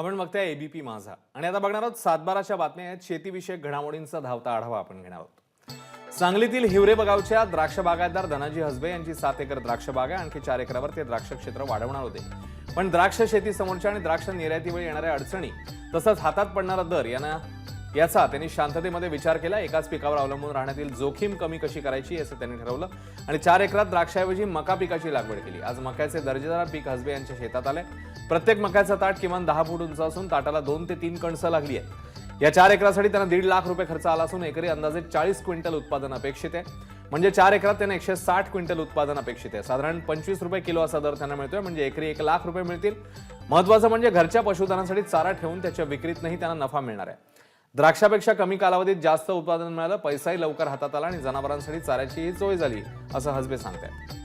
आपण बघताय एबीपी माझा. आणि आता बघणार आहोत सातबाराच्या बातम्या आहेत. शेतीविषयक घडामोडींचा धावता आढावा आपण घेणार आहोत. सांगलीतील हिवरे बगावच्या द्राक्ष बागायतदार धनाजी हसबे यांची सात एकर द्राक्ष बाग आहे. आणखी चार एकरावर ते द्राक्ष क्षेत्र वाढवणार होते. पण द्राक्ष शेती समोरच्या आणि द्राक्ष निर्यातीवेळी येणाऱ्या अडचणी तसंच हातात पडणारा दर यांना याचा त्यांनी शांततेमध्ये विचार केला. एकाच पिकावर अवलंबून राहण्यातील जोखीम कमी कशी करायची असं त्यांनी ठरवलं. आणि चार एकरात द्राक्षाऐवजी मका पिकाची लागवड केली. आज मक्याचे दर्जेदार पीक हसबे यांच्या शेतात आले. प्रत्येक मक्याचा ताट किमान दहा फूट उंच असून ताटाला दोन ते तीन कणसं लागली आहेत. या चार एकरासाठी त्यांना दीड लाख रुपये खर्च आला असून एकरी अंदाजे चाळीस क्विंटल उत्पादन अपेक्षित आहे. म्हणजे चार एकरात त्यांना एकशे साठ क्विंटल उत्पादन अपेक्षित आहे. साधारण पंचवीस रुपये किलो असा दर त्यांना मिळतोय. म्हणजे एकरी एक लाख रुपये मिळतील. महत्वाचं म्हणजे घरच्या पशुधनासाठी चारा ठेवून त्याच्या विक्रीतनंही त्यांना नफा मिळणार आहे. द्राक्षापेक्षा कमी कालावधीत जास्त उत्पादन मिळालं पैसाही लवकर हातात आला आणि जनावरांसाठी चाऱ्याचीही सोय झाली असं हसबे सांगतात